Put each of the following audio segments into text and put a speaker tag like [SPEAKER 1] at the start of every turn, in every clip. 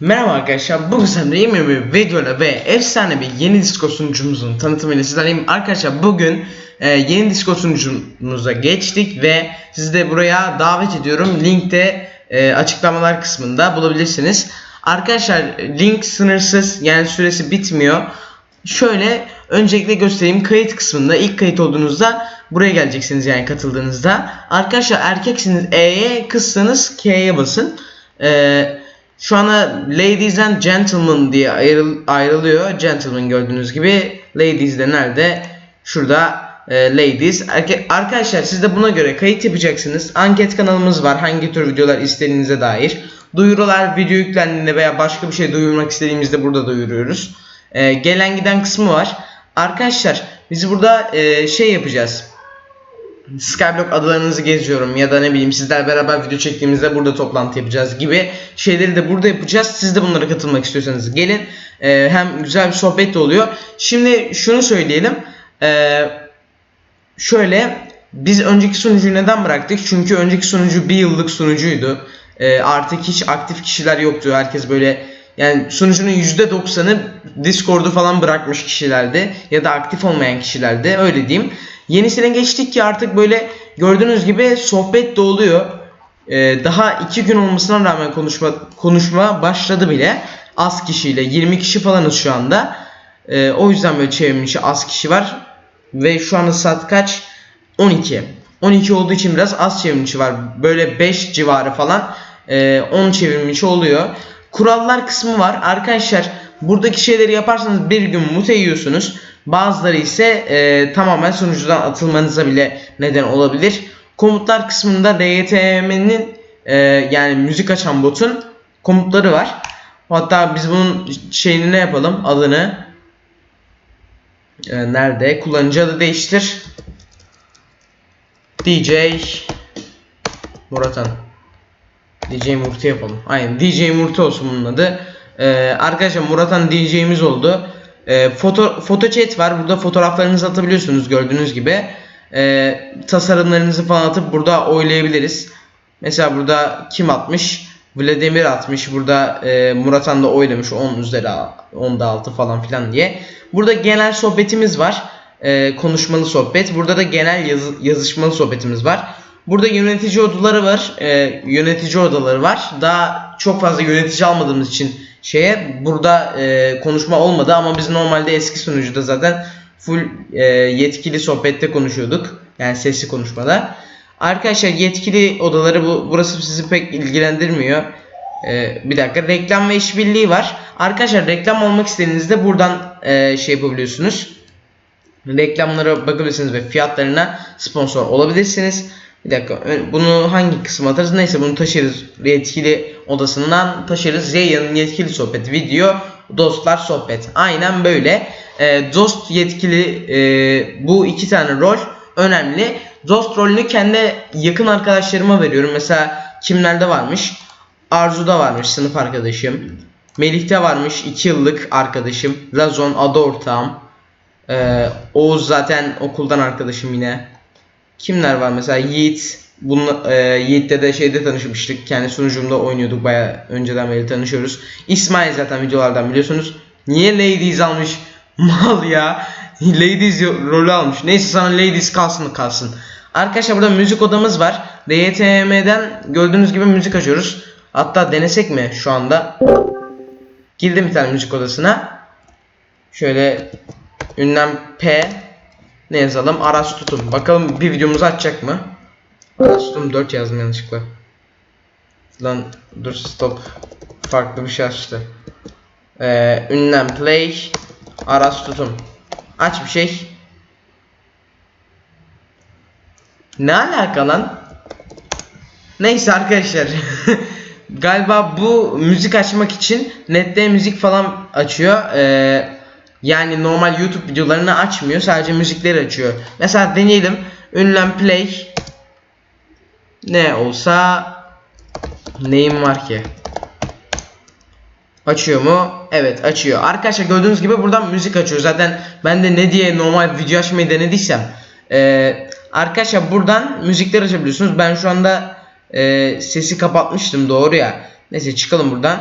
[SPEAKER 1] Merhaba arkadaşlar, bugün sizlerle yeni bir videoyla ve efsane bir yeni Discord sunucumuzun tanıtımıyla sizlerleyim. Arkadaşlar bugün e, yeni Discord sunucumuza geçtik ve sizi de buraya davet ediyorum. Link de e, açıklamalar kısmında bulabilirsiniz. Arkadaşlar link sınırsız yani süresi bitmiyor. Şöyle öncelikle göstereyim kayıt kısmında ilk kayıt olduğunuzda buraya geleceksiniz yani katıldığınızda. Arkadaşlar erkeksiniz E'ye kızsanız K'ye basın. Eee şu anda ladies and gentlemen diye ayrıl ayrılıyor. Gentlemen gördüğünüz gibi. Ladies de nerede? Şurada e, ladies. Erke- arkadaşlar siz de buna göre kayıt yapacaksınız. Anket kanalımız var. Hangi tür videolar istediğinize dair. Duyurular video yüklendiğinde veya başka bir şey duyurmak istediğimizde burada duyuruyoruz. E, gelen giden kısmı var. Arkadaşlar biz burada e, şey yapacağız. Skyblock adalarınızı geziyorum ya da ne bileyim sizler beraber video çektiğimizde burada toplantı yapacağız gibi şeyleri de burada yapacağız. Siz de bunlara katılmak istiyorsanız gelin. Ee, hem güzel bir sohbet de oluyor. Şimdi şunu söyleyelim. Ee, şöyle biz önceki sunucuyu neden bıraktık? Çünkü önceki sunucu bir yıllık sunucuydu. Ee, artık hiç aktif kişiler yoktu. Herkes böyle yani sunucunun %90'ı Discord'u falan bırakmış kişilerdi ya da aktif olmayan kişilerdi öyle diyeyim. Yenisine geçtik ki artık böyle gördüğünüz gibi sohbet de oluyor. Ee, daha iki gün olmasına rağmen konuşma konuşma başladı bile. Az kişiyle 20 kişi falanız şu anda. Ee, o yüzden böyle çevrimiçi az kişi var. Ve şu anda saat kaç? 12. 12 olduğu için biraz az çevrimiçi var. Böyle 5 civarı falan e, 10 çevrimiçi oluyor. Kurallar kısmı var. Arkadaşlar buradaki şeyleri yaparsanız bir gün mute yiyorsunuz. Bazıları ise e, tamamen sunucudan atılmanıza bile neden olabilir. Komutlar kısmında RYTM'nin e, yani müzik açan botun komutları var. Hatta biz bunun şeyini ne yapalım? Adını e, nerede? Kullanıcı adı değiştir. DJ Muratan. DJ Murti yapalım. Aynen DJ Murti olsun bunun adı. Ee, arkadaşlar Muratan DJ'miz oldu. Ee, foto, foto chat var. Burada fotoğraflarınızı atabiliyorsunuz gördüğünüz gibi. Ee, tasarımlarınızı falan atıp burada oylayabiliriz. Mesela burada kim atmış? Vladimir atmış. Burada e, Muratan da oylamış 10 üzeri 10'da 6 falan filan diye. Burada genel sohbetimiz var. Ee, konuşmalı sohbet. Burada da genel yazı, yazışmalı sohbetimiz var. Burada yönetici odaları var. Ee, yönetici odaları var. Daha çok fazla yönetici almadığımız için şeye burada e, konuşma olmadı ama biz normalde eski sunucuda zaten full e, yetkili sohbette konuşuyorduk. Yani sesli konuşmada. Arkadaşlar yetkili odaları bu burası sizi pek ilgilendirmiyor. Ee, bir dakika reklam ve işbirliği var. Arkadaşlar reklam olmak istediğinizde buradan e, şey yapabiliyorsunuz. Reklamlara bakabilirsiniz ve fiyatlarına sponsor olabilirsiniz. Bir dakika bunu hangi kısma atarız? Neyse bunu taşırız. Yetkili odasından taşırız. Yayın yetkili sohbet video dostlar sohbet. Aynen böyle. Ee, dost yetkili e, bu iki tane rol önemli. Dost rolünü kendi yakın arkadaşlarıma veriyorum. Mesela kimlerde varmış? Arzu'da varmış sınıf arkadaşım. Melih'te varmış 2 yıllık arkadaşım. Razon ada ortağım. Ee, Oğuz zaten okuldan arkadaşım yine. Kimler var mesela Yiğit. Bunun, e, Yiğit'le de şeyde tanışmıştık. Kendi sunucumda oynuyorduk baya önceden beri tanışıyoruz. İsmail zaten videolardan biliyorsunuz. Niye Ladies almış? Mal ya. Ladies rolü almış. Neyse sana Ladies kalsın kalsın. Arkadaşlar burada müzik odamız var. DYTM'den gördüğünüz gibi müzik açıyoruz. Hatta denesek mi şu anda? Girdim bir tane müzik odasına. Şöyle ünlem P ne yazalım? Aras tutum. Bakalım bir videomuzu açacak mı? Aras tutum 4 yazdım yanlışlıkla. Lan dur stop. Farklı bir şey açtı. Ee, ünlem play. Aras tutum. Aç bir şey. Ne alaka lan? Neyse arkadaşlar. Galiba bu müzik açmak için nette müzik falan açıyor. Ee, yani normal YouTube videolarını açmıyor. Sadece müzikleri açıyor. Mesela deneyelim. Ünlem play. Ne olsa neyim var ki? Açıyor mu? Evet açıyor. Arkadaşlar gördüğünüz gibi buradan müzik açıyor. Zaten ben de ne diye normal video açmayı denediysem. Ee, arkadaşlar buradan müzikler açabiliyorsunuz. Ben şu anda e, sesi kapatmıştım doğru ya. Neyse çıkalım buradan.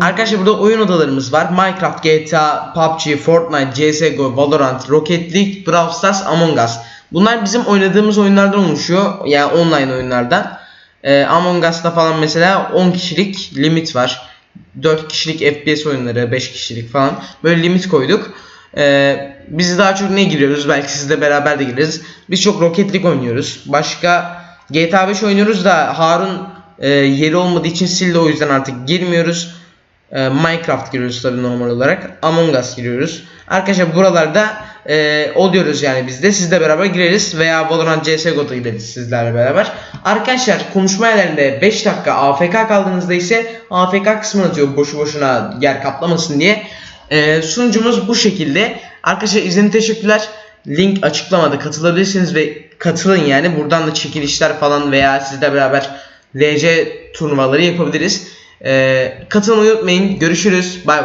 [SPEAKER 1] Arkadaşlar burada oyun odalarımız var. Minecraft, GTA, PUBG, Fortnite, CSGO, Valorant, Rocket League, Brawl Stars, Among Us. Bunlar bizim oynadığımız oyunlardan oluşuyor. Yani online oyunlardan. Ee, Among Us'ta falan mesela 10 kişilik limit var. 4 kişilik FPS oyunları, 5 kişilik falan. Böyle limit koyduk. Ee, biz daha çok ne giriyoruz? Belki sizle beraber de gireriz. Biz çok Rocket League oynuyoruz. Başka GTA 5 oynuyoruz da Harun e, yeri olmadığı için sildi o yüzden artık girmiyoruz. E, Minecraft giriyoruz tabii normal olarak. Among Us giriyoruz. Arkadaşlar buralarda e, oluyoruz yani biz de. Sizle beraber gireriz veya Valorant CSGO'da gideriz sizlerle beraber. Arkadaşlar konuşma yerlerinde 5 dakika AFK kaldığınızda ise AFK kısmını atıyor boşu boşuna yer kaplamasın diye. E, sunucumuz bu şekilde. Arkadaşlar izlediğiniz teşekkürler. Link açıklamada katılabilirsiniz ve katılın yani. Buradan da çekilişler falan veya sizle beraber LC turnuvaları yapabiliriz. Ee, katılmayı unutmayın. Görüşürüz. Bay.